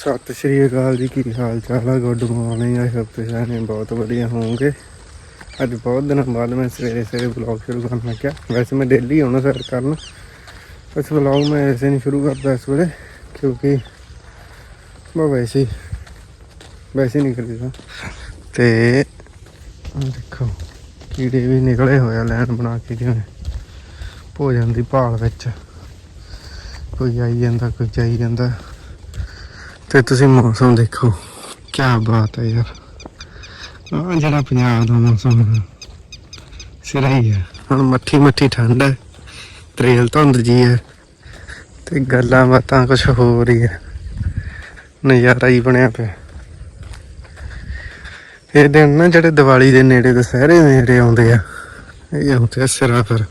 ਸਤਿ ਸ਼੍ਰੀ ਅਕਾਲ ਜੀ, ਕੀ ਹਾਲ ਚਾਲ ਹੈ ਗੁੱਡ ਮਾਰਨਿੰਗ ਆਈ ਹੋਪ ਤੁਸੀਂ ਸਾਰੇ ਬਹੁਤ ਵਧੀਆ ਹੋਵੋਗੇ। ਅੱਜ ਬਹੁਤ ਦਿਨਾਂ ਬਾਅਦ ਮੈਂ ਸਵੇਰੇ ਸਵੇਰੇ ਵਲੌਗ ਸ਼ੁਰੂ ਕਰਨ ਲੱਗਿਆ। ਵੈਸੇ ਮੈਂ ਡੇਲੀ ਆਉਣਾ ਸਰ ਕਰਨ। ਇਸ ਵਲੌਗ ਮੈਂ ਐਸੇ ਨਹੀਂ ਸ਼ੁਰੂ ਕਰਦਾ ਇਸ ਵੇਲੇ, ਕਿਉਂਕਿ ਮੈਂ ਵੈਸੇ ਵੈਸੇ ਹੀ ਨਹੀਂ ਕਰੀਦਾ ਤੇ ਦੇਖੋ, ਕੀੜੇ ਵੀ ਨਿਕਲੇ ਹੋਇਆ ਲੈਣ ਬਣਾ ਕੇ ਜਿਵੇਂ ਭੋਜਨ ਦੀ ਭਾਲ ਵਿੱਚ ਕੋਈ ਆਈ ਜਾਂਦਾ, ਕੋਈ ਜਾਈ ਜਾਂਦਾ। ਤੇ ਤੁਸੀਂ ਮੌਸਮ ਦੇਖੋ। ਕੀ ਬਾਤ ਹੈ ਯਾਰ। ਆ ਜਿਹੜਾ ਪੰਜਾਬ ਦਾ ਮੌਸਮ ਹੈ, ਸਿਰਾ ਹੀ ਹੈ। ਹੁਣ ਮੱਠੀ ਮੱਠੀ ਠੰਡ ਹੈ, ਤਰੇਲ ਧੁੰਦ ਜੀ ਹੈ, ਤੇ ਗੱਲਾਂ ਬਾਤਾਂ ਕੁਝ ਹੋ ਰਹੀ ਹੈ। ਨਜ਼ਾਰਾ ਹੀ ਬਣਿਆ ਪਿਆ। ਇਹ ਦਿਨ ਨਾ ਜਿਹੜੇ ਦੀਵਾਲੀ ਦੇ ਨੇੜੇ ਦੁਸਹਿਰੇ ਦੇ ਨੇੜੇ ਆਉਂਦੇ ਆ, ਇਹ ਆਉਂਦੇ ਆ ਸਿਰਾ ਫਿਰ,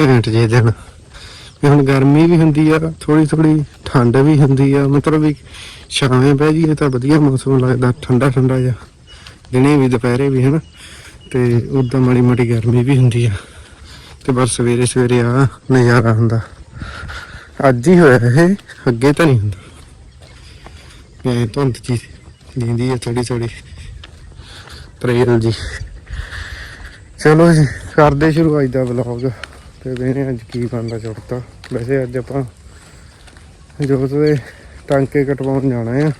ਘੈਂਟ ਜੇ ਦਿਨ। ਵੀ ਹੁਣ ਗਰਮੀ ਵੀ ਹੁੰਦੀ ਆ ਥੋੜੀ ਥੋੜੀ ਠੰਡ ਵੀ ਹੁੰਦੀ ਆ, ਮਤਲਬ ਵੀ ਛਾਵੇਂ ਬਹਿ ਜੀਏ ਤਾਂ ਵਧੀਆ ਮੌਸਮ ਲੱਗਦਾ, ਠੰਡਾ ਠੰਡਾ ਜਿਹਾ। ਦਿਨੇ ਵੀ, ਦੁਪਹਿਰੇ ਵੀ, ਹਨਾ? ਤੇ ਉਦਾਂ ਮਾੜੀ ਮਾੜੀ ਗਰਮੀ ਵੀ ਹੁੰਦੀ ਆ। ਤੇ ਬਸ ਸਵੇਰੇ ਸਵੇਰੇ ਆ ਨਜ਼ਾਰਾ ਹੁੰਦਾ। ਅੱਜ ਹੀ ਹੋਇਆ ਇਹ, ਅੱਗੇ ਤਾਂ ਨਹੀਂ ਹੁੰਦਾ। ਮੈਂ ਧੁੰਦ ਜੀ ਨੀਂਦੀ ਆ ਥੋੜੀ ਥੋੜੀ ਤਰੇਲ ਜੀ। ਚਲੋ ਜੀ, ਕਰਦੇ ਸ਼ੁਰੂ ਅੱਜ ਦਾ ਵਲੌਗ ਤੇ ਵੇਖਦੇ ਅੱਜ ਕੀ ਬਣਦਾ ਚੁੜਤਾ ਵੈਸੇ ਅੱਜ ਆਪਾਂ ਜੋਤ ਦੇ ਟਾਂਕੇ ਕਟਵਾਉਣ ਜਾਣਾ ਆ।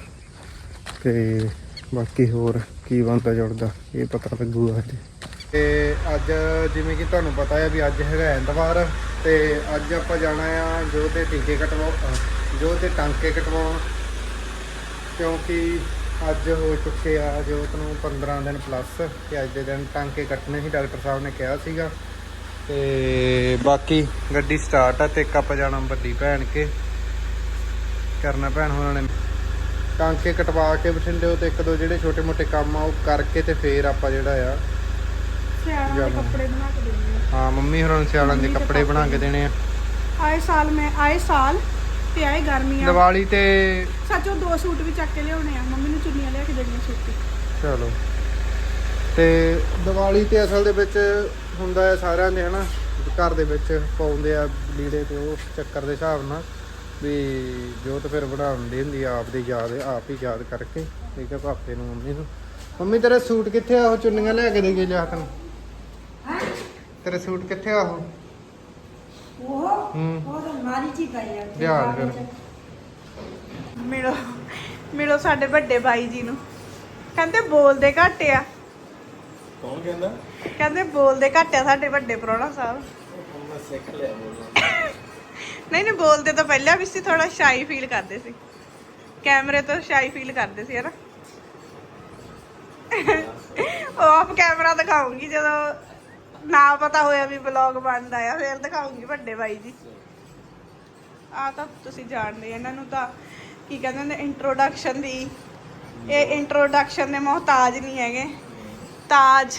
ਤੇ ਬਾਕੀ ਹੋਰ ਕੀ ਬਣਦਾ ਜੁੜਦਾ ਇਹ ਪਤਾ ਲੱਗੂਗਾ ਅੱਜ। ਤੇ ਅੱਜ ਜਿਵੇਂ ਕਿ ਤੁਹਾਨੂੰ ਪਤਾ ਹੈ ਵੀ ਅੱਜ ਹੈਗਾ ਐਤਵਾਰ, ਤੇ ਅੱਜ ਆਪਾਂ ਜਾਣਾ ਆ ਜੋ 'ਤੇ ਟੀਕੇ ਕਟਵਾਉ ਜੋ 'ਤੇ ਟਾਂਕੇ ਕਟਵਾਉਣ। ਕਿਉਂਕਿ ਅੱਜ ਹੋ ਚੁੱਕੇ ਆ ਜੋਤ ਨੂੰ 15 ਦਿਨ ਪਲੱਸ ਤੇ ਅੱਜ ਦੇ ਦਿਨ ਟਾਂਕੇ ਕੱਟਣੇ ਸੀ, ਡਾਕਟਰ ਸਾਹਿਬ ਨੇ ਕਿਹਾ ਸੀਗਾ। ਤੇ ਬਾਕੀ ਗੱਡੀ ਸਟਾਰਟ ਆ ਤੇ ਇੱਕ ਆਪਾਂ ਜਾਣਾ ਵੱਡੀ ਭੈਣ ਕੇ। ਕਰਨਾ ਭੈਣ ਹੋਣਾ ਨੇ। ਟਾਂਕੇ ਕਟਵਾ ਕੇ ਬਠਿੰਡੇ ਤੇ ਇੱਕ ਦੋ ਜਿਹੜੇ ਛੋਟੇ ਮੋਟੇ ਕੰਮ ਆ ਉਹ ਕਰਕੇ ਤੇ ਫੇਰ ਆਪਾਂ ਜਿਹੜਾ ਆ ਸਿਆਲਾਂ ਦੇ। ਕੱਪੜੇ ਬਣਾ ਕੇ ਦੇਣੇ ਹਾਂ ਮੰਮੀ ਹੋਰਾਂ ਨੂੰ ਸਿਆਲਾਂ ਦੇ ਮੰਮੀ ਦੇ ਕੱਪੜੇ ਬਣਾ ਕੇ ਦੇਣੇ ਆ। ਆ ਆਏ ਸਾਲ ਮੈਂ ਆਏ ਸਾਲ ਤੇ ਆਏ ਗਰਮੀਆਂ। ਦੀਵਾਲੀ ਤੇ ਸੱਚੋ ਦੋ ਸੂਟ ਵੀ ਚੱਕ ਕੇ ਲਿਆਉਣੇ ਆ। ਮੰਮੀ ਨੂੰ ਚੁੰਨੀਆਂ ਲਿਆ ਕੇ ਦੇਣੀਆਂ ਸੂਟ ਚਲੋ। ਤੇ ਦੀਵਾਲੀ ਤੇ ਅਸਲ ਦੇ ਵਿੱਚ ਹੁੰਦਾ ਹੈ ਸਾਰਿਆਂ ਦੇ ਹਨਾ? ਘਰ ਦੇ ਵਿੱਚ ਪਾਉਂਦੇ ਆ ਲੀੜੇ ਤੇ ਉਹ ਚੱਕਰ ਦੇ ਹਿਸਾਬ ਨਾਲ ਵੀ ਜੋਤ ਫਿਰ ਬਣਾਉਂਦੀ ਹੁੰਦੀ ਆ ਆਪ ਦੀ ਯਾਦ ਆਪ ਹੀ ਯਾਦ ਕਰਕੇ। ਠੀਕ ਹੈ ਪਾਪੇ ਨੂੰ ਮੰਮੀ ਨੂੰ। ਮੰਮੀ ਤੇਰਾ ਸੂਟ ਕਿੱਥੇ ਆ? ਉਹ ਚੁੰਨੀਆਂ ਲੈ ਕੇ ਦੇ ਗਏ ਲਿਆ ਤੈਨੂੰ ਤੇਰਾ ਸੂਟ ਕਿੱਥੇ ਆ ਉਹ? ਉਹ? ਉਹ ਤਾਂ ਮਾਰੀ ਚ ਹੀ ਪਈ ਆ। ਧਿਆਨ ਕਰ ਮਿਲੋ ਮਿਲੋ ਸਾਡੇ ਵੱਡੇ ਬਾਈ ਜੀ ਨੂੰ। ਕਹਿੰਦੇ ਬੋਲਦੇ ਘੱਟ ਆ। ਕੌਣ ਕਹਿੰਦਾ? ਕਹਿੰਦੇ ਬੋਲਦੇ ਘੱਟ ਆ ਸਾਡੇ ਵੱਡੇ ਪ੍ਰਾਹੁਣਾ ਸਾਹਿਬ। ਮੈਂ ਸਿੱਖ ਲਿਆ ਬੋਲਣਾ। ਨਹੀਂ ਨਹੀਂ ਬੋਲਦੇ ਤਾਂ ਪਹਿਲਾਂ ਵੀ ਸੀ ਥੋੜਾ ਸ਼ਾਈ ਫੀਲ ਕਰਦੇ ਸੀ। ਕੈਮਰੇ ਤੋਂ ਸ਼ਾਈ ਫੀਲ ਕਰਦੇ ਸੀ ਹਨਾ? ਆਫ ਕੈਮਰਾ ਦਿਖਾਉਂਗੀ ਜਦੋਂ ਨਾ ਪਤਾ ਹੋਇਆ ਵੀ ਵਲੌਗ ਬਣਦਾ ਆ ਫਿਰ ਦਿਖਾਉਂਗੀ ਵੱਡੇ ਬਾਈ ਜੀ। ਆ ਤਾਂ ਤੁਸੀਂ ਜਾਣਦੇ ਆ, ਇਹਨਾਂ ਨੂੰ ਤਾਂ ਕੀ ਕਹਿੰਦੇ ਨੇ ਇੰਟਰੋਡਕਸ਼ਨ ਦੀ। ਇਹ ਇੰਟਰੋਡਕਸ਼ਨ ਦੇ ਮੁਹਤਾਜ ਨਹੀਂ ਹੈਗੇ। ਤਾਜ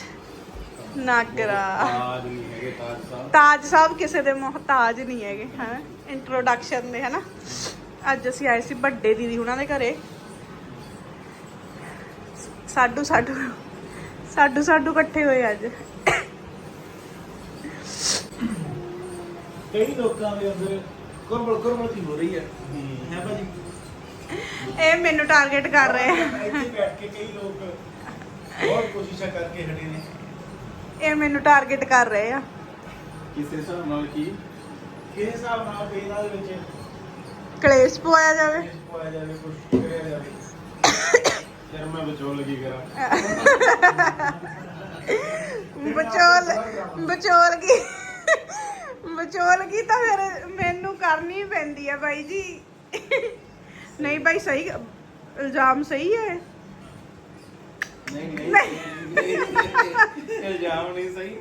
ਨਾਗਰਾ ਤਾਜ ਨਹੀਂ ਹੈਗੇ ਤਾਜ ਸਾਹਿਬ। ਤਾਜ ਸਾਹਿਬ ਕਿਸੇ ਦੇ ਮੁਹਤਾਜ ਨਹੀਂ ਹੈਗੇ ਹਾਂ? ਇੰਟਰੋਡਕਸ਼ਨ ਦੇ ਹਨਾ? ਅੱਜ ਅਸੀਂ ਆਏ ਸੀ ਵੱਡੇ ਦੀਦੀ ਉਹਨਾਂ ਦੇ ਘਰੇ। ਸਾਡੂ ਸਾਡੂ ਸਾਡੂ ਸਾਡੂ ਇਕੱਠੇ ਹੋਏ ਅੱਜ। ਕਈ ਲੋਕਾਂ ਦੇ ਅੰਦਰ ਕੁਰਬਲ ਕੁਰਬਲ ਹੋ ਰਹੀ ਹੈ? ਹੈ। ਭਾਜੀ? ਇਹ ਮੈਨੂੰ ਟਾਰਗੇਟ ਕਰ ਰਹੇ ਆ। ਇੱਥੇ ਬੈਠ ਕੇ ਕਈ ਲੋਕ ਬਹੁਤ ਕੋਸ਼ਿਸ਼ਾਂ ਕਰਕੇ ਹਟੇ ਨੇ। ਇਹ ਮੈਨੂੰ ਟਾਰਗੇਟ ਕਰ ਰਹੇ ਆ। ਕਿਸੇ ਹਿਸਾਬ ਨਾਲ ਕੀ? ਕਿਸ ਹਿਸਾਬ ਨਾਲ ਵੀ ਇਹਨਾਂ ਦੇ ਵਿੱਚ ਕਲੇਸ਼ ਪਵਾਇਆ ਜਾਵੇ। ਪਾਇਆ ਜਾਵੇ ਕੁਝ ਕਰਿਆ ਜਾਵੇ। ਫਿਰ ਮੈਂ ਬਚੋਲ ਕੀ ਕਰਾਂ? ਬਚੋਲ ਬਚੋਲ ਕੀ? ਬਚੋਲ ਕੀ ਤਾਂ ਫਿਰ ਮੈਨੂੰ ਕਰਨੀ ਪੈਂਦੀ ਆ ਬਾਈ ਜੀ। ਨਹੀਂ ਬਾਈ ਸਹੀ ਇਲਜ਼ਾਮ ਸਹੀ ਹੈ ਨਹੀਂ ਨਹੀਂ। ਇਲਜ਼ਾਮ ਨਹੀਂ ਸਹੀ।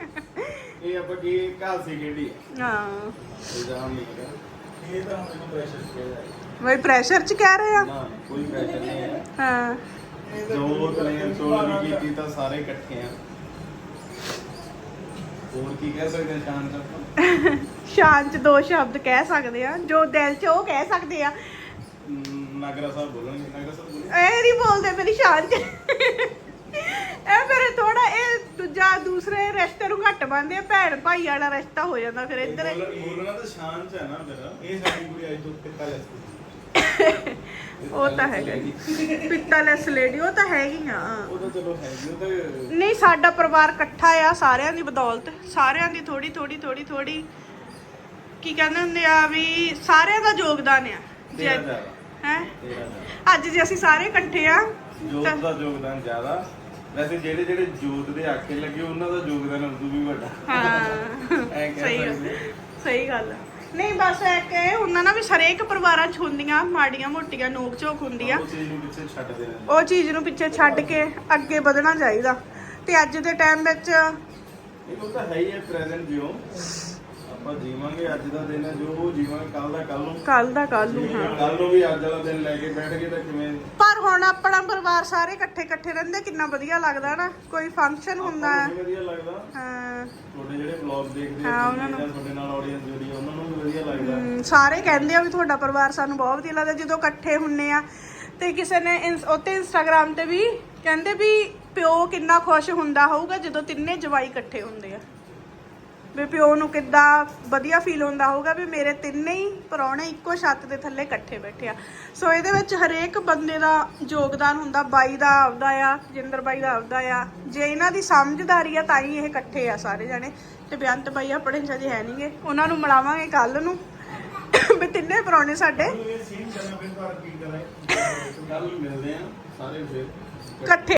ਇਹ ਆਪਾਂ ਕੀ ਕਾਲ ਸੀ ਕਿਹੜੀ? ਹਾਂ। ਇਲਜ਼ਾਮ ਨਹੀਂ ਹੈਗਾ। ਇਹ ਤਾਂ ਮੈਨੂੰ ਪ੍ਰੈਸ਼ਰ ਕਿਹਾ ਬਈ ਪ੍ਰੈਸ਼ਰ ਚ ਕਹਿ ਰਹੇ ਆ? ਨਾ ਕੋਈ ਪ੍ਰੈਸ਼ਰ ਨਹੀਂ ਹੈ। ਹਾਂ। ਜੋ ਕਲੀਅਰ ਸੋਲ ਵੀ ਕੀਤੀ ਤਾਂ ਸਾਰੇ ਇਕੱਠੇ ਆ। ਹੋਰ ਕੀ ਕਹਿ ਸਕਦੇ ਹਾਂ ਸ਼ਾਨ ਚ ਆਪਾਂ? ਸ਼ਾਨ ਚ ਦੋ ਸ਼ਬਦ ਕਹਿ ਸਕਦੇ ਆ। ਜੋ ਦਿਲ ਚ ਉਹ ਕਹਿ ਸਕਦੇ ਆ। ਨ- ਨਾਗਰਾ ਸਾਹਿਬ ਬੋਲਣਗੇ। ਨਾਗਰਾ ਸਾਹਿਬ ਬੋਲਣਗੇ ਇਹ ਨਹੀਂ ਬੋਲਦੇ ਮੇਰੀ ਸ਼ਾਨ ਚ। ਇਹ ਫਿਰ ਥੋੜਾ ਇਹ ਦੂਜਾ ਦੂਸਰੇ ਰਿਸ਼ਤੇ ਨੂੰ ਘੱਟ ਬੰਦੇ ਆ ਭੈਣ ਭਾਈ ਵਾਲਾ ਰਿਸ਼ਤਾ ਹੋ ਜਾਂਦਾ ਫਿਰ ਇੱਧਰ। ਬੋਲਣ- ਤਾਂ ਸ਼ਾਨ ਚ ਹੈ ਨਾ ਮੇਰਾ ਇਹ ਸਾਡੀ ਕੁੜੀ ਅੱਜ ਤੋਂ ਕਿੱਤਾ ਲੈ ਸਕਦੀ ਉਹ ਤਾਂ ਹੈਗਾ ਜੀ। ਪਿੱਤਲੈਸ ਲੇਡੀ ਉਹ ਤਾਂ ਹੈਗੀਆਂ ਉਹ ਤਾਂ ਚਲੋ ਹੈਗੀ ਉਹ ਤਾਂ ਨਹੀਂ ਸਾਡਾ ਪਰਿਵਾਰ ਇਕੱਠਾ ਆ ਸਾਰਿਆਂ ਦੀ ਬਦੌਲਤ। ਸਾਰਿਆਂ ਦੀ ਥੋੜੀ ਥੋੜੀ ਥੋੜੀ ਥੋੜੀ ਕੀ ਕਹਿੰਦੇ ਹੁੰਦੇ ਆ ਵੀ ਸਾਰਿਆਂ ਦਾ ਯੋਗਦਾਨ ਆ। ਹੈ? ਅੱਜ ਜੇ ਅਸੀਂ ਸਾਰੇ ਇਕੱਠੇ ਆ ਜੋਤ ਦਾ ਯੋਗਦਾਨ ਜ਼ਿਆਦਾ। ਵੈਸੇ ਜਿਹੜੇ ਜਿਹੜੇ ਜੋਤ ਦੇ ਆਖੇ ਲੱਗੇ ਉਹਨਾਂ ਦਾ ਯੋਗਦਾਨ ਉਦੋਂ ਵੀ ਵੱਡਾ। ਹਾਂ ਐਂ ਸਹੀ ਗੱਲ ਸਹੀ ਗੱਲ। ਨਹੀਂ ਬਸ ਇਹ ਕਿ ਉਹਨਾਂ ਨਾਲ ਵੀ ਹਰੇਕ ਪਰਿਵਾਰਾਂ ਚ ਹੁੰਦੀਆਂ ਮਾੜੀਆਂ ਮੋਟੀਆਂ ਨੋਕ ਝੋਕ ਹੁੰਦੀ ਆ ਉਹ ਚੀਜ਼ ਨੂੰ ਪਿੱਛੇ ਛੱਡਦੇ ਰਹਿੰਦੇ। ਉਹ ਚੀਜ਼ ਨੂੰ ਪਿੱਛੇ ਛੱਡ ਕੇ ਅੱਗੇ ਵਧਣਾ ਚਾਹੀਦਾ। ਤੇ ਅੱਜ ਦੇ ਟਾਈਮ ਵਿੱਚ ਇਹ ਤਾਂ ਹੈ ਹੀ ਹੈ ਪ੍ਰੈਜ਼ੈਂਟ ਜਿਉ। ਆਪਾਂ ਜੀਵਾਂਗੇ ਅੱਜ ਦਾ ਦਿਨ ਹੈ ਜੋ ਉਹ ਜੀਵਾਂਗੇ ਕੱਲ ਦਾ ਕੱਲ ਨੂੰ। ਕੱਲ ਦਾ ਕੱਲ ਨੂੰ ਹਾਂ। ਕੱਲ ਨੂੰ ਵੀ ਅੱਜ ਵਾਲਾ ਦਿਨ ਲੈ ਕੇ ਬੈਠ ਗਏ ਤਾਂ ਕਿਵੇਂ? ਪਰ ਹੁਣ ਆਪਣਾ ਪਰਿਵਾਰ ਸਾਰੇ ਇਕੱਠੇ ਇਕੱਠੇ ਰਹਿੰਦੇ ਕਿੰਨਾ ਵਧੀਆ ਲੱਗਦਾ ਨਾ। ਕੋਈ ਫੰਕਸ਼ਨ ਹੁੰਦਾ ਹੈ। ਨੂੰ ਵੀ ਵਧੀਆ ਲੱਗਦਾ। ਹਾਂ। ਤੁਹਾਡੇ ਜਿਹੜੇ ਵਲੌਗ ਦੇਖਦੇ ਹਾਂ, ਆ ਉਹਨਾਂ ਨੂੰ- ਜਾਂ ਤੁਹਾਡੇ ਨਾਲ ਆਡੀਅנס ਜੁੜੀ ਆ, ਉਹਨਾਂ ਨੂੰ ਵੀ ਵਧੀਆ ਲੱਗਦਾ। ਹਮ, ਸਾਰੇ ਕਹਿੰਦੇ ਆ ਵੀ ਤੁਹਾਡਾ ਪਰਿਵਾਰ ਸਾਨੂੰ ਬਹੁਤ ਵਧੀਆ ਲੱਗਦਾ। ਜਦੋਂ ਇਕੱਠੇ ਹੁੰਨੇ ਆ ਤੇ ਕਿਸੇ ਨੇ ਇੰਸ- ਉੱਤੇ ਇੰਸਟਾਗ੍ਰam ਤੇ ਵੀ ਕਹਿੰਦੇ ਵੀ ਪਿਓ ਕਿੰਨਾ ਖੁਸ਼ ਹੁੰਦਾ ਹੋਊਗਾ ਜਦੋਂ ਤਿੰਨੇ ਜਵਾਈ ਇਕੱਠੇ ਹੁੰਦੇ ਆ। ਵੀ ਪਿਓ ਨੂੰ ਕਿੱਦਾਂ ਵਧੀਆ ਫੀਲ ਹੁੰਦਾ ਹੋਊਗਾ ਵੀ ਮੇਰੇ ਤਿੰਨੇ ਹੀ ਪਰੌਣੇ ਇੱਕੋ ਛੱਤ ਦੇ ਥੱਲੇ ਇਕੱਠੇ ਬੈਠੇ ਆ। ਸੋ ਇਹਦੇ ਵਿੱਚ ਹਰੇਕ ਬੰਦੇ ਦਾ ਯੋਗਦਾਨ ਹੁੰਦਾ, ਬਾਈ ਦਾ ਆਪਦਾ ਆ, ਜਿੰਦਰ ਬਾਈ ਦਾ ਆਪਦਾ ਆ। ਜੇ ਇਹਨਾਂ ਦੀ ਸਮਝਦਾਰੀ ਆ, ਤਾਂ ਹੀ ਇਹ ਇਕੱਠੇ ਆ ਸਾਰੇ ਜਣੇ। ਤੇ ਬੇਅੰਤ ਬਾਈ ਆਪਣੇ ਜਜੇ ਹੈ ਨਹੀਂਗੇ ਉਹਨਾਂ ਨੂੰ ਮਿਲਾਵਾਂਗੇ ਕੱਲ ਨੂੰ। ਵੀ ਤਿੰਨੇ ਪਰੌਣੇ ਸਾਡੇ। ਇਕੱਠੇ।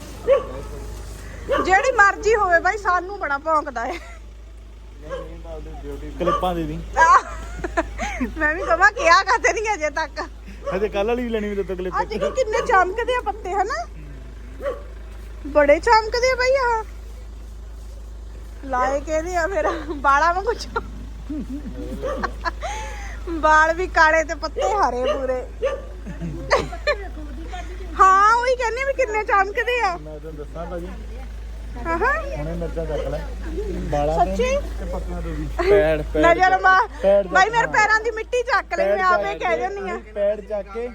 ਜਿਹੜੀ ਮਰਜ਼ੀ ਹੋਵੇ ਬਾਈ, ਸਾਨੂੰ ਬੜਾ ਭੌਂਕਦਾ ਹੈ ਕਲਿੱਪਾਂ ਦੇ ਦੀ। ਮੈਂ ਵੀ ਕਹਾਂ ਕਿਹਾ ਕਰਦੇ ਨਹੀਂ ਅਜੇ ਤੱਕ। ਹਜੇ ਕੱਲ ਵਾਲੀ ਵੀ ਲੈਣੀ ਵੀ ਤੇ ਕਲਿੱਪ। ਅੱਜ ਕਿ ਕਿੰਨੇ ਚਮਕਦੇ ਆ ਪੱਤੇ ਹਨਾ? ਬੜੇ ਚਮਕਦੇ ਆ ਬਈ ਆ ਲਾਏ ਕਿਹਦੇ ਆ ਫਿਰ? ਬਾਲਾਂ ਵਾਂਗੂ ਵਾਲ ਵੀ ਕਾਲੇ ਤੇ ਪੱਤੇ ਹਰੇ ਪੂਰੇ। ਹਾਂ ਉਹੀ ਕਹਿੰਦੀ ਆ ਵੀ ਕਿੰਨੇ ਚਮਕਦੇ ਆ। ਮੈਂ ਤੁਹਾਨੂੰ ਦੱਸਾਂ ਭਾਜੀ ਹਾਂ ਹੁਣੇ ਮਿਰਚਾਂ ਚੱਕ ਲੈ। ਬਾਲਾਂ ਤੋਂ ਸੱਚੀ? ਤੇ ਪੱਤਿਆਂ ਤੋਂ ਵੀ ਪੈੜ ਨਜ਼ਰ ਮਾ ਪੈਰ ਚੱਕ। ਬਾਈ ਮੇਰੇ ਪੈਰਾਂ ਦੀ ਮਿੱਟੀ ਚੱਕ ਲਈ ਮੈਂ ਆਪੇ ਕਹਿ ਦਿੰਦੀ ਆ। ਪੈੜ ਚੱਕ ਕੇ।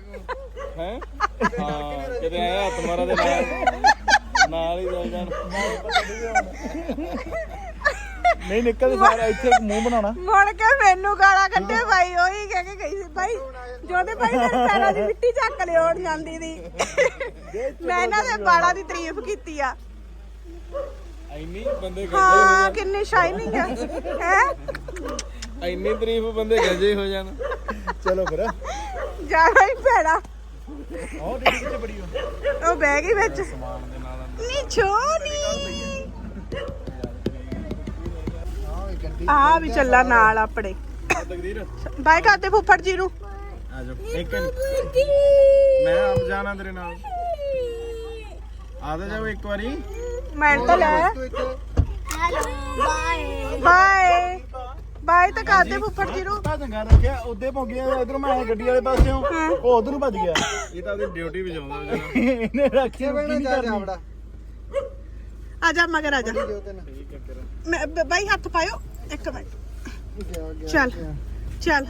ਹੈ? ਹਾਂ ਕਿਤੇ ਆਇਆ ਹੱਥ ਮਾਰਾ ਦੇ ਨਾਲ ਨਾਲ ਹੀ ਚੱਲ ਜਾਣ। ਨਹੀਂ ਨਿਕਲਦੇ ਸਾਰਾ ਇੱਥੇ ਮੂੰਹ ਬਣਾਉਣਾ। ਮੁੜ ਕੇ ਮੈਨੂੰ ਗਾਲਾਂ ਕੱਢੇ ਬਾਈ ਉਹੀ ਕਹਿ ਕੇ ਗਈ ਸੀ ਬਾਈ ਜੋਦੇ ਬਾਈ ਮੇਰੇ ਪੈਰਾਂ ਦੀ ਮਿੱਟੀ ਚੱਕ ਲਿਓੜ ਜਾਂਦੀ ਦੀ। ਮੈਂ ਇਹਨਾਂ ਦੇ ਬਾਲਾਂ ਦੀ ਤਾਰੀਫ ਕੀਤੀ ਆ। ਇੰਨੀ ਬੰਦੇ ਹਾਂ ਕਿੰਨੀ ਸ਼ਾਈਨਿੰਗ ਆ। ਹੈ? ਇੰਨੀ ਤਾਰੀਫ ਬੰਦੇ ਗਜੇ ਹੋ ਜਾਣ। ਚਲੋ ਫਿਰ। ਜਾਣਾ ਹੀ ਪੈਣਾ ਆਹ ਡਿੱਗੀ ਕਿੱਥੇ ਬੜੀ ਹੋ ਉਹ ਬਹਿ ਗਈ ਵਿੱਚ। ਸਮਾਨ ਦੇ ਨਾਲ ਨੀ। ਛੋਨੀ ਆ ਵੀ ਚੱਲਾ ਨਾਲ ਆਪਣੇ। ਤਕਦੀਰ। ਬਾਈ ਕਰਦੇ ਫੁੱਫੜ ਜੀ ਨੂੰ। ਆ ਜਾ ਇੱਕ ਮੈਂ ਆਪ ਜਾਣਾ ਤੇਰੇ ਨਾਲ। ਆ ਜਾ ਜਾਓ ਇੱਕ ਵਾਰੀ। ਮੈਂਟਲ ਹੈ ਹੈਲੋ ਬਾਏ। ਬਾਏ ਤਾਂ ਕਰਦੇ ਫੁੱਫੜ ਜੀ ਨੂੰ। ਤਾਂ ਚੰਗਾ ਰੱਖਿਆ ਉੱਦੇ ਭੋਗਿਆ ਇਧਰ ਮੈਂ ਆਇਆ ਗੱਡੀ ਵਾਲੇ ਪਾਸਿਓਂ। ਉਹ ਉਧਰ ਨੂੰ ਭੱਜ ਗਿਆ। ਇਹ ਤਾਂ ਉਹਦੀ ਡਿਊਟੀ ਵਜਾਉਂਦਾ ਵਿਚਾਰਾ। ਇਹਨੇ ਰੱਖਿਆ ਬੈਣਾ ਜਾ ਜਾ ਬੜਾ ਆ ਜਾ ਮਗਰ ਆ ਜਾ। ਮੈਂ- ਬਾਈ ਹੱਥ ਪਾਇਓ। ਇੱਕ ਮਿੰਟ। ਚੱਲ। ਚੱਲ।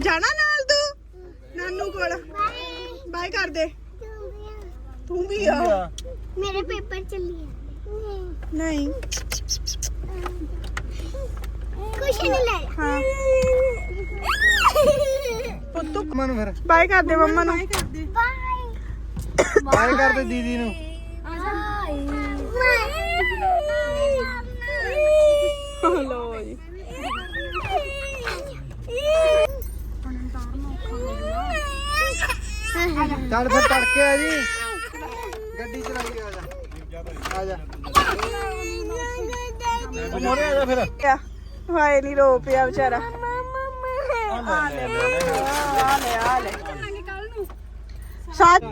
ਜਾਣਾ ਨਾਲ ਤੂੰ? ਨਾਨੂ ਕੋਲ। ਬਾਏ। ਕਰ ਦੇ। ਤੂੰ ਵੀ ਆ। ਮੇਰੇ ਪੇਪਰ ਚੱਲੀ ਨਹੀਂ। ਖੁਸ਼ ਨਹੀਂ ਲੈ। ਹਾਂ। ਪੁੱਤੂ ਮੰਮਾ ਨੂੰ ਫਿਰ। ਬਾਏ ਕਰ ਦੇ ਮੰਮਾ ਨੂੰ। ਬਾਏ ਕਰ ਦੇ ਬਾਏ ਕਰ ਦੇ ਦੀਦੀ ਨੂੰ। ਲੋ ਜੀ। ਚੱਲ ਫਿਰ ਤੜਕੇ ਆ ਜੀ। ਗੱਡੀ ਚਲਾਈ ਆ ਜਾ। ਆ ਜਾ। ਮੋਰੇ ਆ ਜਾ ਫਿਰ। ਆ। ਹਾਏ ਨਹੀਂ ਰੋ ਪਿਆ ਵਿਚਾਰਾ। ਆ ਲੈ ਆ ਲੈ ਆ ਲੈ ਸਾਥ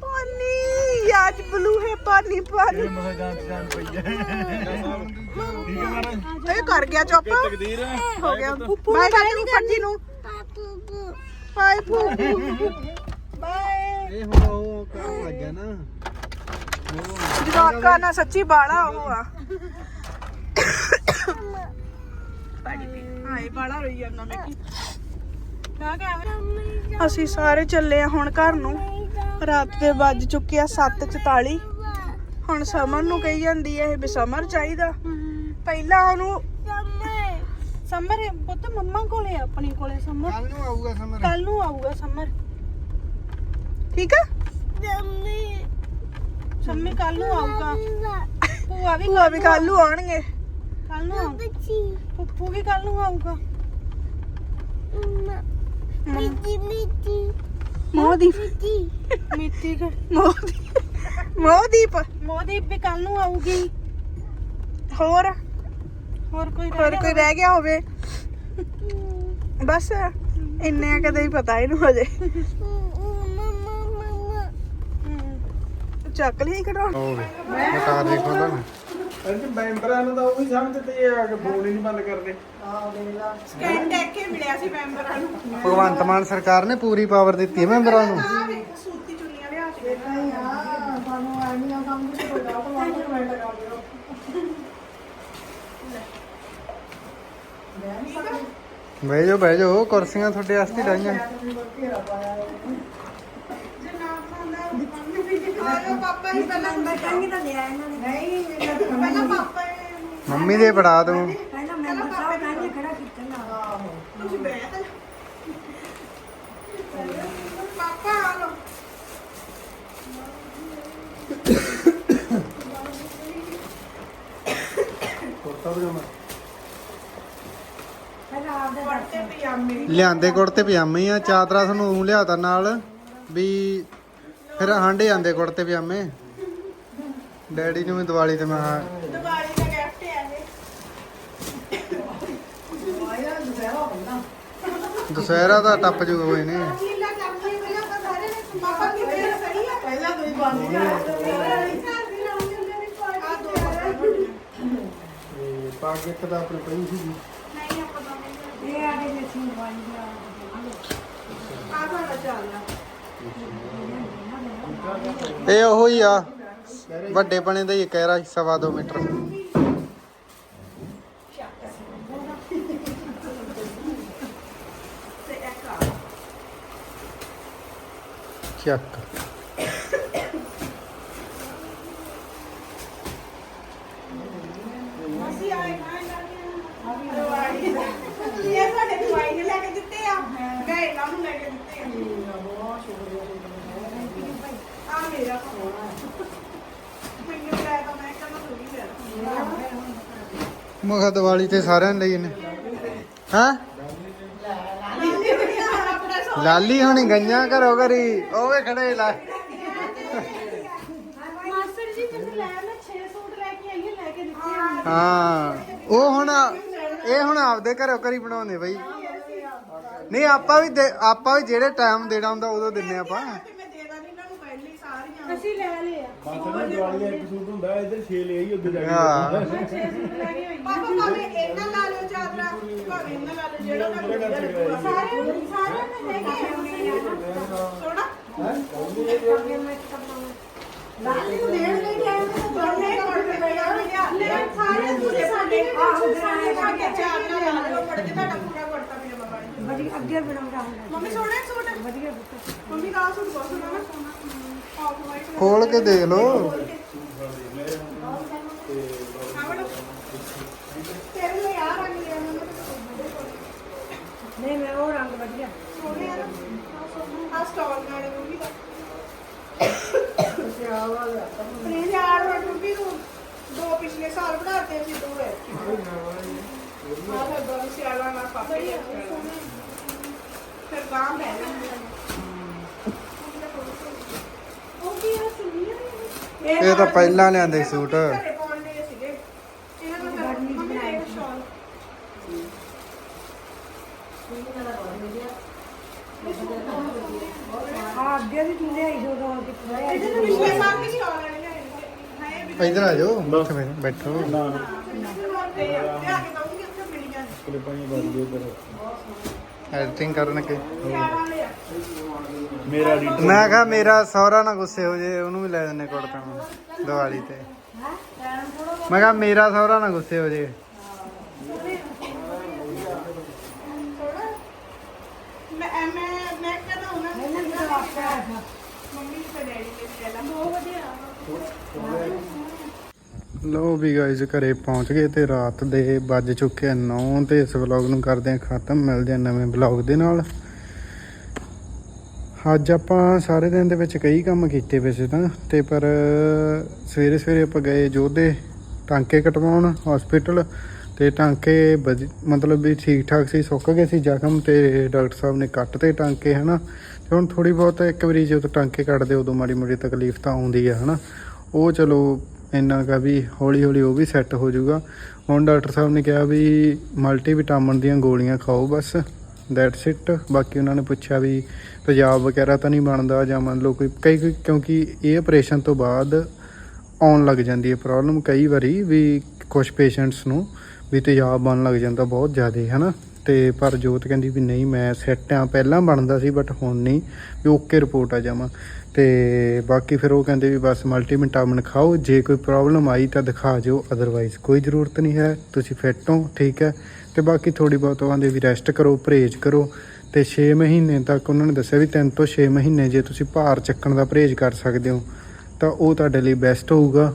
ਪਾਣੀ ਅੱਜ ਬਲੂ ਹੈ ਪਾਣੀ ਪਾਣੀ ਮਸਾ ਜਾਨ ਜਾਨ ਪਈ ਹੈ। ਠੀਕ ਹੈ ਮਾਰਾ ਇਹ ਕਰ ਗਿਆ ਚੁੱਪ। ਤਕਦੀਰ ਹੋ ਗਿਆ। ਬਾਏ ਕਰ ਦੇ ਫੱਜੀ ਨੂੰ। ਬਾਏ ਫੂ ਬਾਏ। ਇਹ ਹੁਣ ਉਹ ਕੰਮ ਲੱਗਿਆ ਨਾ। ਜਵਾਕਾ ਨਾ ਸੱਚੀ ਬਾਲਾ ਉਹ ਆ। ਹਾਏ ਬਾਲਾ ਰੋਈ ਜਾਂਦਾ ਮੈਂ ਕੀ ਕਾ ਕੈਮਰਾ ਅਸੀਂ ਸਾਰੇ ਚੱਲੇ ਆ ਹੁਣ ਘਰ ਨੂੰ। ਰਾਤ ਦੇ ਵੱਜ ਚੁੱਕੇ ਆ 7:44 ਹੁਣ ਸਮਰ ਨੂੰ ਕਹੀ ਜਾਂਦੀ ਹੈ ਇਹ ਵੀ ਸਮਰ ਚਾਹੀਦਾ। ਪਹਿਲਾਂ ਉਹਨੂੰ ਸਮਰ ਪੁੱਤ ਮੰਮਾ ਕੋਲੇ ਆ ਆਪਣੀ ਕੋਲੇ ਸਮਰ। ਕੱਲ ਨੂੰ ਆਊਗਾ ਸਮਰ। ਕੱਲ ਨੂੰ ਆਊਗਾ ਸਮਰ। ਠੀਕ ਆ? ਮੰਮੀ ਸ਼ੰਮੀ ਕੱਲ ਨੂੰ ਆਊਗਾ। ਭੂਆ ਵੀ ਭੂਆ ਵੀ ਕੱਲ ਨੂੰ ਆਉਣਗੇ। ਕੱਲ ਨੂੰ ਫੁੱਫੂ ਵੀ ਕੱਲ ਨੂੰ ਆਊਗਾ। ਮਿੱਟੀ ਮਿੱਟੀ। ਮੋਦੀਪ ਮਿੱਟੀ। ਮਿੱਟੀ ਕਰ ਮੋਦੀਪ ਮੋਦੀਪ ਮੋਦੀਪ ਵੀ ਕੱਲ ਨੂੰ ਆਊਗੀ। ਹੋਰ? ਹੋਰ ਕੋਈ ਰਹਿ ਹੋਰ ਗਿਆ ਕੋਈ ਰਹਿ ਗਿਆ ਹੋਵੇ? ਬਸ ਇੰਨੇ ਕਦੇ ਹੀ ਪਤਾ ਇਹਨੂੰ ਹਜੇ ਹਮ। ਚੱਕ ਲਈ ਕਢਾਉਣ ਹੋਵੇ ਬਤਾ ਦੇਖੋ ਤਾਂ ਅੱਜ ਮੈਂਬਰਾਂ ਨੂੰ ਤਾਂ ਉਹ ਵੀ ਸਮਝਦੇ ਇਹ ਆ ਕਿ ਫੋਨ ਹੀ ਨਹੀਂ ਬੰਦ ਕਰਦੇ। ਸਕੈਨ ਟੈਕ ਕੇ ਮਿਲਿਆ ਸੀ ਮੈਂਬਰਾਂ ਨੂੰ। ਭਗਵੰਤ ਮਾਨ ਸਰਕਾਰ ਨੇ ਪੂਰੀ ਪਾਵਰ ਦਿੱਤੀ ਹੈ ਮੈਂਬਰਾਂ ਨੂੰ। ਆ ਵੇਖ ਸੂਤੀ ਚੁੰਨੀਆਂ ਲਿਆ ਕੇ। ਬਹਿ ਜਾਓ ਬਹਿ ਜਾਓ ਕੁਰਸੀਆਂ ਤੁਹਾਡੇ ਵਾਸਤੇ ਡਾਈਆਂ ਆਜੋ ਪਾਪਾ ਹੀ ਪਹਿਲਾਂ ਮੈਂ ਕਹਿੰਗੀ ਤਾਂ ਲਿਆ ਇਹਨਾਂ ਨੇ। ਪਹਿਲਾਂ ਪਾਪਾ ਹੀ ਮੰਮੀ ਦੇ ਫੜਾ ਦੂੰ। ਪਹਿਲਾਂ ਮੈਂ ਸਾਹਿਬ ਕਹਿੰਦੇ ਖੜਾ ਕੀਤਾ ਨਾ ਤੁਸੀਂ ਬਹਿ ਤਾਂ ਪਾਪਾ ਆ ਲੋ ਕੁੜਤੇ ਪਜਾਮੇ। ਲਿਆਂਦੇ ਕੁੜਤੇ ਪਜਾਮੇ ਆ। ਚਾਦਰਾ ਊਂ ਲਿਆਤਾ ਨਾਲ ਵੀ ਫਿਰ ਹਾਂਡੇ ਜਾਂਦੇ ਕੁੜਤੇ ਪਜਾਮੇ ਡੈਡੀ ਨੂੰ ਵੀ ਦੀਵਾਲੀ ਤੇ ਮੈਂ ਦੀਵਾਲੀ ਦਾ ਗਿਫਟ ਹੈ ਇਹ। ਦੁਸਹਿਰਾ ਦਾ ਟੱਪ ਤਾਂ ਸਾਰੇ ਨੇ ਪਾਪਾ ਕਿਵੇਂ ਸਹੀ ਆ? ਪਹਿਲਾਂ ਕੋਈ ਬੰਦ ਆ। ਪੱਗ ਇੱਕ ਦਾ ਆਪਣੀ ਪਈ ਸੀ ਨਹੀਂ ਆਪਾਂ ਤਾਂ ਨਹੀਂ ਇਹ ਆਗੇ ਦੇ ਸੀ ਦਾ ਆ ਤੁਹਾਡਾ ਚੱਲਦਾ ਇਹ ਉਹੋ ਹੀ ਆ ਵੱਡੇ ਬਣੇ ਦਾ ਹੀ ਕਹਿਰਾ ਸਵਾ ਦੋ ਮੀਟਰ। ਚੱਕ ਅਸੀਂ ਆਏ ਖਾਣ ਲੱਗੇ ਦਵਾਈ ਇਹ ਸਾਡੇ ਦਵਾਈ ਨੇ ਲੈ ਕੇ ਦਿੱਤੇ ਆ ਗਏ ਇਹਨਾਂ ਨੂੰ ਲੈ ਕੇ ਦਿੱਤੇ ਆ ਆ ਮੇਰਾ ਫੋਨ ਆ ਮੈਨੂੰ ਲੈ ਤਾਂ ਮੈਂ ਕਹਿੰਦਾ ਥੋੜੀ ਲੈ ਮੁਖਾ ਦੀਵਾਲੀ ਤੇ ਸਾਰਿਆਂ ਲਈ ਨੇ। ਹਾਂ? ਲਾਲੀ ਹੁਣੀ ਗਈਆਂ ਘਰੋ ਘਰੀ ਉਹ ਵੇ ਖੜੇ ਲਾ। ਮਾਸਟਰ ਜੀ ਮੈਨੂੰ ਲੈ ਮੈਂ 6 ਸੂਟ ਲੈ ਕੇ ਆਈ ਹਾਂ ਲੈ ਕੇ ਦਿੱਤੇ ਹਾਂ ਉਹ ਹੁਣ ਇਹ ਹੁਣ ਆਪਦੇ ਘਰੋ ਘਰੀ ਬਣਾਉਂਦੇ ਬਈ। ਨਹੀਂ ਆਪਾਂ ਵੀ ਆਪਾਂ ਵੀ ਜਿਹੜੇ ਟਾਈਮ ਦੇਣਾ ਹੁੰਦਾ ਉਦੋਂ ਦਿੰਨੇ ਆਪਾਂ ਤੇ ਮੈਂ ਦੇ ਦਾਂ ਇਹਨਾਂ ਨੂੰ ਪਹਿਲੇ ਹੀ ਸਾਰੀਆਂ ਅਸੀਂ ਲੈ ਲਏ ਆ। ਬਸ ਨਾ ਦਿਵਾਲੀ ਦਾ ਇੱਕ ਸੂਟ ਹੁੰਦਾ ਇੱਧਰ 6 ਲੈ ਆਈ ਉੱਧਰ ਜਾ ਕੇ ਹਾਂ। ਪਾਪਾ ਭਾਵੇਂ ਇਹਨਾਂ ਲਾ ਲਿਓ ਚਾਦਰਾ ਭਾਵੇਂ ਇਹਨਾਂ ਲਾ ਲਿਓ ਜਿਹੜਾ ਮੈਂ ਸਾਰੇ ਸਾਰਿਆਂ ਨੇ ਹੈਗੇ ਸੋਣਾ ਲਾਲੀ ਨੂੰ ਦੇਣ ਲਈ ਗਿਆ ਮੈਂ ਦੋਨੇ ਕੋਲ ਤੇ ਗਿਆ ਲੈ ਸਾਰੇ ਪੂਰੇ ਸਾਡੇ ਆਹ ਸਾਰੇ ਭਾਗੇ ਚਾਦਰਾ ਲਾ ਲਿਓ ਪੜ ਕੇ ਤੁਹਾਡਾ ਪੂਰਾ ਕੁੜਤਾ ਪਜਾਮਾ ਬਣ ਬੜੀ ਅੱਗੇ ਬਣਾਉਂਦਾ ਹੁੰਦਾ ਮੰਮੀ ਸੋਹਣਾ ਸੂਟ? ਵਧੀਆ ਪੁੱਤ ਮੰਮੀ ਦਾ ਆਹ ਸੂਟ ਬਹੁਤ ਸੋਹਣਾ ਨਾ? ਖੋਲ ਕੇ ਦੇਖ ਲੋ ਤੇਰੇ ਲਈ ਆ ਰੰਗ ਲਿਆ ਮੈਂ ਨਹੀਂ ਮੈਂ ਉਹ ਰੰਗ ਵਧੀਆ। ਸੋਹਣੇ ਆ ਨਾ ਆ ਸਟਾਲ ਨਾਲ ਮੰਮੀ ਦਾ ਪ੍ਰੀਜ ਆੜ ਰੋਟ ਮੰਮੀ ਨੂੰ ਦੋ ਪਿਛਲੇ ਸਾਲ ਬਣਾਤੇ ਸੀ ਦੋ ਹੈ ਆ। ਫਿਰ ਦੋ ਸਿਆਲਾ ਨਾਲ ਪਾਪੇ ਫਿਰ ਗਾਂ ਬਹਿ ਜਾਂਦੇ ਉਹ ਕੀ ਆ ਸੁਣੀਆਂ ਇਹ ਤਾਂ ਪਹਿਲਾਂ ਲਿਆਂਦੇ ਸੂਟ। ਘਰੇ ਪਾਉਣ ਦੇ ਸੀਗੇ। ਇਹਨਾਂ ਨੂੰ ਤਾਂ ਮੰਮੀ ਨੇ ਇੱਕ ਸ਼ਾਲ। ਆ ਅੱਗੇ ਵੀ ਤੂੰ ਲਿਆਈ ਦੋ ਦੋ ਕਿੱਥੇ ਇਹਦੇ ਤਾਂ ਪਿਛਲੇ ਸਾਲ ਵੀ ਸ਼ਾਲ ਵਾਲੇ ਲਿਆਏ ਸੀ। ਹਾਏ ਵੀ ਇੱਧਰ ਆ ਜਾਓ ਇੱਥੇ ਬੈ- ਬੈਠੋ। ਨਾ ਲਿਆ ਕੇ ਦਊਂਗੀ ਉੱਥੇ ਮਿਲ ਜਾਂਦੇ। ਕਲਿਪਾਂ ਬਣ ਗਏ ਉੱਧਰ ਐਡੀਟਿੰਗ ਕਰਨ ਕੇ ਸਿਆਲਾਂ ਲਿਆ ਮੇਰਾ ਐਡੀਟਰ ਮੈਂ ਕਿਹਾ ਮੇਰਾ ਸਹੁਰਾ ਨਾ ਗੁੱਸੇ ਹੋ ਜੇ ਉਹਨੂੰ ਵੀ ਲੈ ਦਿੰਨੇ ਕੁੜਤਾ ਮੈਂ ਦੀਵਾਲੀ ਤੇ। ਮੈਂ ਕਿਹਾ ਮੇਰਾ ਸਹੁਰਾ ਨਾ ਗੁੱਸੇ ਹੋ ਜੇ। ਮੈਂ ਮੈਂ ਮੈਂ ਕਹਿੰਦਾ ਉਹਨਾਂ ਨੇ ਇਹਨਾਂ ਦੀ ਵਾਸਤਾ ਹੈ ਮੰਮੀ ਤੇ ਡੈਡੀ ਨੇ ਪਹਿਲਾਂ ਬਹੁਤ ਵਧੀਆ। ਲੋ ਵੀ ਗਾਇਜ਼ ਘਰੇ ਪਹੁੰਚ ਗਏ ਤੇ ਰਾਤ ਦੇ ਵੱਜ ਚੁੱਕੇ ਆ 9 ਤੇ ਇਸ ਵਲੌਗ ਨੂੰ ਕਰਦੇ ਆ ਖਤਮ, ਮਿਲਦੇ ਆ ਨਵੇਂ ਵਲੌਗ ਦੇ ਨਾਲ। ਅੱਜ ਆਪਾਂ ਸਾਰੇ ਦਿਨ ਦੇ ਵਿੱਚ ਕਈ ਕੰਮ ਕੀਤੇ ਵੈਸੇ ਤਾਂ, ਤੇ ਪਰ ਸਵੇਰੇ ਸਵੇਰੇ ਆਪਾਂ ਗਏ ਜੋਧੇ ਟਾਂਕੇ ਕਟਵਾਉਣ ਹਸਪੀਟਲ ਤੇ ਟਾਂਕੇ ਵਧੀ- ਮਤਲਬ ਵੀ ਠੀਕ ਠਾਕ ਸੀ, ਸੁੱਕ ਗਏ ਸੀ ਜ਼ਖਮ ਤੇ ਡਾਕਟਰ ਸਾਹਿਬ ਨੇ ਕੱਟ ਤੇ ਟਾਂਕੇ, ਹਨਾ। ਤੇ ਹੁਣ ਥੋੜੀ ਬਹੁਤ ਇੱਕ ਵਾਰੀ ਜਦੋਂ ਟਾਂਕੇ ਕੱਟਦੇ ਉਦੋਂ ਮਾੜੀ ਮੋਟੀ ਤਕਲੀਫ ਤਾਂ ਆਉਂਦੀ ਆ, ਹਨਾ। ਉਹ ਚਲੋ ਇੰਨਾ ਕਾ ਵੀ ਹੌਲੀ ਹੌਲੀ ਉਹ ਵੀ ਸੈੱਟ ਹੋ ਜਾਊਗਾ। ਹੁਣ ਡਾਕਟਰ ਸਾਹਿਬ ਨੇ ਕਿਹਾ ਵੀ ਮਲਟੀ ਵਿਟਾਮਿਨ ਦੀਆਂ ਗੋਲੀਆਂ ਖਾਓ ਬਸ ਦੈਟਸ ਇਟ ਬਾਕੀ ਉਹਨਾਂ ਨੇ ਪੁੱਛਿਆ ਵੀ ਪੰਜਾਬ ਵਗੈਰਾ ਤਾਂ ਨਹੀਂ ਬਣਦਾ ਜਾਂ ਮੰਨ ਲਓ ਕੋਈ ਕਈ ਕਈ- ਕਿਉਂਕਿ ਇਹ ਆਪਰੇਸ਼ਨ ਤੋਂ ਬਾਅਦ ਆਉਣ ਲੱਗ ਜਾਂਦੀ ਹੈ ਪ੍ਰੋਬਲਮ ਕਈ ਵਾਰੀ ਵੀ ਕੁਝ ਪੇਸ਼ੈਂਟਸ ਨੂੰ ਵੀ ਤੇਜ਼ਾਬ ਬਣ ਲੱਗ ਜਾਂਦਾ ਬਹੁਤ ਜ਼ਿਆਦਾ, ਹੈ ਨਾ? ਤੇ ਪਰ ਜੋਤ ਕਹਿੰਦੀ ਵੀ ਨਹੀਂ, ਮੈਂ ਸੈੱਟ ਆ, ਪਹਿਲਾਂ ਬਣਦਾ ਸੀ ਬਟ ਹੁਣ ਨਹੀਂ, ਵੀ ਓਕੇ ਰਿਪੋਰਟ ਆ ਜਾਵਾਂ। ਤੇ ਬਾਕੀ ਫਿਰ ਉਹ ਕਹਿੰਦੇ ਵੀ ਬਸ ਮਲਟੀਵਿਟਾਮਿਨ ਖਾਓ, ਜੇ ਕੋਈ ਪ੍ਰੋਬਲਮ ਆਈ ਤਾਂ ਦਿਖਾ ਜਿਓ ਅਦਰਵਾਈਜ਼ ਕੋਈ ਜ਼ਰੂਰਤ ਨਹੀਂ ਹੈ, ਤੁਸੀਂ ਫਿੱਟ ਹੋ, ਠੀਕ ਹੈ। ਤੇ ਬਾਕੀ ਥੋੜੀ ਬਹੁਤ ਉਹਦੇ ਵੀ ਰੈਸਟ ਕਰੋ, ਪਰਹੇਜ਼ ਕਰੋ। ਤੇ 6 ਮਹੀਨੇ ਤੱਕ ਉਹਨਾਂ ਨੇ ਦੱਸਿਆ ਵੀ 3 ਤੋਂ 6 ਮਹੀਨੇ ਜੇ ਤੁਸੀਂ ਭਾਰ ਚੱਕਣ ਦਾ ਪਰਹੇਜ਼ ਕਰ ਸਕਦੇ ਹੋ, ਤਾਂ ਉਹ ਤੁਹਾਡੇ ਲਈ ਬੈਸਟ ਹੋਊਗਾ।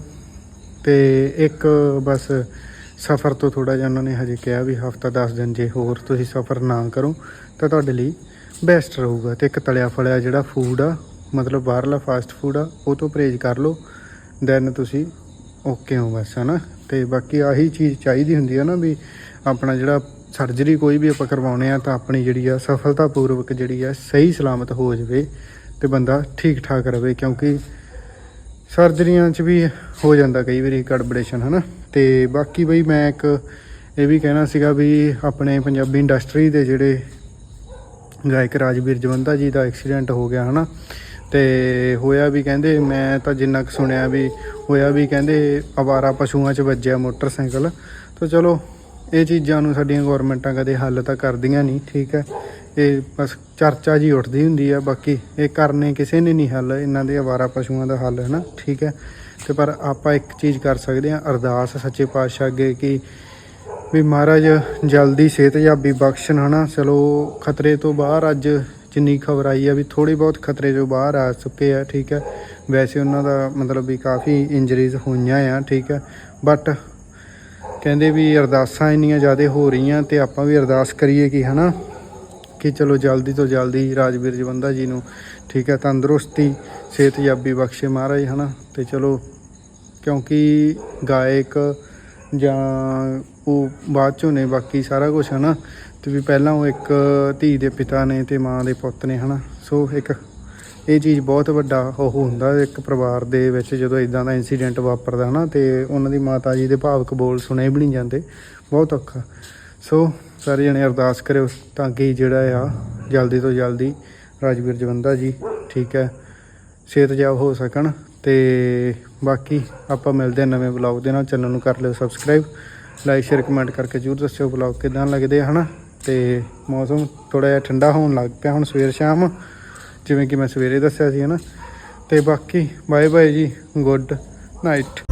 ਤੇ ਇੱਕ ਬਸ ਸਫ਼ਰ ਤੋਂ ਥੋੜਾ ਜਿਹਾ ਉਹਨਾਂ ਨੇ ਹਜੇ ਕਿਹਾ ਵੀ ਹਫਤਾ 10 ਦਿਨ ਜੇ ਹੋਰ ਤੁਸੀਂ ਸਫ਼ਰ ਨਾ ਕਰੋ, ਤਾਂ ਤੁਹਾਡੇ ਲਈ ਬੈਸਟ ਰਹੂਗਾ। ਤੇ ਇੱਕ ਤਲਿਆ ਫਲਿਆ ਜਿਹੜਾ ਫੂਡ ਆ, ਮਤਲਬ ਬਾਹਰਲਾ ਫਾਸਟ ਫੂਡ ਆ, ਉਹ ਤੋਂ ਪਰਹੇਜ਼ ਕਰ ਲਓ ਦੈਨ ਤੁਸੀਂ ਓਕੇ ਹੋ ਬਸ, ਹਨਾ? ਤੇ ਬਾਕੀ ਆਹੀ ਚੀਜ਼ ਚਾਹੀਦੀ ਹੁੰਦੀ ਆ ਨਾ ਵੀ ਆਪਣਾ ਜਿਹੜਾ ਸਰਜਰੀ ਕੋਈ ਵੀ ਆਪਾਂ ਕਰਵਾਉਣੇ ਆ, ਤਾਂ ਆਪਣੀ ਜਿਹੜੀ ਆ ਸਫਲਤਾਪੂਰਵਕ ਜਿਹੜੀ ਆ ਸਹੀ ਸਲਾਮਤ ਹੋ ਜਾਵੇ ਤੇ ਬੰਦਾ ਠੀਕ ਠਾਕ ਰਵੇ ਕਿਉਂਕਿ ਸਰਜਰੀਆਂ 'ਚ ਵੀ ਹੋ ਜਾਂਦਾ ਕਈ ਵਾਰੀ ਗੜਬੜੇਸ਼ਨ, ਹਨਾ? ਤੇ ਬਾਕੀ ਬਈ ਮੈਂ ਇੱਕ ਇਹ ਵੀ ਕਹਿਣਾ ਸੀਗਾ ਵੀ ਆਪਣੇ ਪੰਜਾਬੀ ਇੰਡਸਟਰੀ ਦੇ ਜਿਹੜੇ ਗਾਇਕ ਰਾਜਵੀਰ ਜਵੰਦਾ ਜੀ ਦਾ ਐਕਸੀਡੈਂਟ ਹੋ ਗਿਆ, ਹਨਾ? ਤੇ ਹੋਇਆ ਵੀ ਕਹਿੰਦੇ, ਮੈਂ ਤਾਂ ਜਿੰਨਾ ਕੁ ਸੁਣਿਆ ਵੀ ਹੋਇਆ ਵੀ ਕਹਿੰਦੇ ਅਵਾਰਾ ਪਸ਼ੂਆਂ 'ਚ ਵੱਜਿਆ ਮੋਟਰਸਾਈਕਲ। ਤਾਂ ਚਲੋ, ਇਹ ਚੀਜ਼ਾਂ ਨੂੰ ਸਾਡੀਆਂ ਗਵਰਨਮੈਂਟਾਂ ਕਦੇ ਹੱਲ ਤਾਂ ਕਰਦੀਆਂ ਨਹੀਂ, ਠੀਕ ਹੈ? ਇਹ ਬਸ ਚਰਚਾ ਜੀ ਉੱਠਦੀ ਹੁੰਦੀ ਆ, ਬਾਕੀ ਇਹ ਕਰਨੇ ਕਿਸੇ ਨੇ ਨਹੀਂ ਹੱਲ, ਇਹਨਾਂ ਦੇ ਅਵਾਰਾ ਪਸ਼ੂਆਂ ਦਾ ਹੱਲ ਹੈ ਨਾ ਠੀਕ ਹੈ? ਤੇ ਪਰ ਆਪਾਂ ਇੱਕ ਚੀਜ਼ ਕਰ ਸਕਦੇ ਹਾਂ, ਅਰਦਾਸ ਸੱਚੇ ਪਾਤਸ਼ਾਹ ਅੱਗੇ ਕਿ ਵੀ ਮਹਾਰਾਜ ਜਲਦੀ ਸਿਹਤਯਾਬੀ ਬਖਸ਼ਣ, ਹਨਾ? ਚਲੋ, ਖਤਰੇ ਤੋਂ ਬਾਹਰ ਅੱਜ ਜਿੰਨੀ ਖਬਰ ਆਈ ਆ ਵੀ ਥੋੜੀ ਬਹੁਤ ਖਤਰੇ ਤੋਂ ਬਾਹਰ ਆ ਚੁੱਕੇ ਆ, ਠੀਕ ਹੈ? ਵੈਸੇ ਉਹਨਾਂ ਦਾ ਮਤਲਬ ਵੀ ਕਾਫੀ ਇੰਜਰੀਜ਼ ਹੋਈਆਂ ਆ, ਠੀਕ ਹੈ? ਬਟ ਕਹਿੰਦੇ ਵੀ ਅਰਦਾਸਾਂ ਇੰਨੀਆਂ ਜ਼ਿਆਦਾ ਹੋ ਰਹੀਆਂ ਤੇ ਆਪਾਂ ਵੀ ਅਰਦਾਸ ਕਰੀਏ ਕਿ, ਹਨਾ? ਕਿ ਚਲੋ ਜਲਦੀ ਤੋਂ ਜਲਦੀ ਰਾਜਵੀਰ ਜਵੰਦਾ ਜੀ ਨੂੰ ਠੀਕ ਹੈ, ਤੰਦਰੁਸਤੀ ਸਿਹਤਯਾਬੀ ਬਖਸ਼ੇ ਮਹਾਰਾਜ, ਹਨਾ? ਤੇ ਚਲੋ, ਕਿਉਂਕਿ ਗਾਇਕ ਜਾਂ ਉਹ ਬਾਅਦ ਚੋਂ ਨੇ, ਬਾਕੀ ਸਾਰਾ ਕੁਝ ਹਨਾ? ਤੇ ਵੀ ਪਹਿਲਾਂ ਉਹ ਇੱਕ ਧੀ ਦੇ ਪਿਤਾ ਨੇ ਤੇ ਮਾਂ ਦੇ ਪੁੱਤ ਨੇ, ਹਨਾ? ਸੋ ਇੱਕ ਇਹ ਚੀਜ਼ ਬਹੁਤ ਵੱਡਾ ਉਹ ਹੁੰਦਾ ਇੱਕ ਪਰਿਵਾਰ ਦੇ ਵਿੱਚ ਜਦੋਂ ਇਦਾਂ ਦਾ ਇਨਸੀਡੈਂਟ ਵਾਪਰਦਾ, ਹਨਾ? ਤੇ ਉਹਨਾਂ ਦੀ ਮਾਤਾ ਜੀ ਦੇ ਭਾਵਕ ਬੋਲ ਸੁਣੇ ਵੀ ਨਹੀਂ ਜਾਂਦੇ। ਬਹੁਤ ਔਖਾ। ਸੋ ਸਾਰੇ ਜਣੇ ਅਰਦਾਸ ਕਰਿਓ ਤਾਂ ਕਿ ਜਿਹੜਾ ਆ, ਜਲਦੀ ਤੋਂ ਜਲਦੀ ਰਾਜਵੀਰ ਜਵੰਦਾ ਜੀ ਠੀਕ ਹੈ ਸਿਹਤਯਾਬ ਹੋ ਸਕਣ ਤੇ ਬਾਕੀ ਆਪਾਂ ਮਿਲਦੇ ਹਾਂ ਨਵੇਂ ਵਲੌਗ ਦੇ ਨਾਲ। ਚੈਨਲ ਨੂੰ ਕਰ ਲਿਓ ਸਬਸਕ੍ਰਾਈਬ ਲਾਈਕ ਸ਼ੇਅਰ ਕਮੈਂਟ ਕਰਕੇ ਜਰੂਰ ਦੱਸਿਓ ਵਲੌਗ ਕਿਦਾਂ ਲੱਗਦੇ ਆ, ਹਨਾ? ਤੇ ਮੌਸਮ ਥੋੜਾ ਜਿਹਾ ਠੰਡਾ ਹੋਣ ਲੱਗ ਪਿਆ ਹੁਣ ਸਵੇਰ ਸ਼ਾਮ, ਜਿਵੇਂ ਕਿ ਮੈਂ ਸਵੇਰੇ ਦੱਸਿਆ ਸੀ, ਹਨਾ? ਤੇ ਬਾਕੀ ਬਾਏ ਬਾਏ ਜੀ ਗੁੱਡ ਨਾਈਟ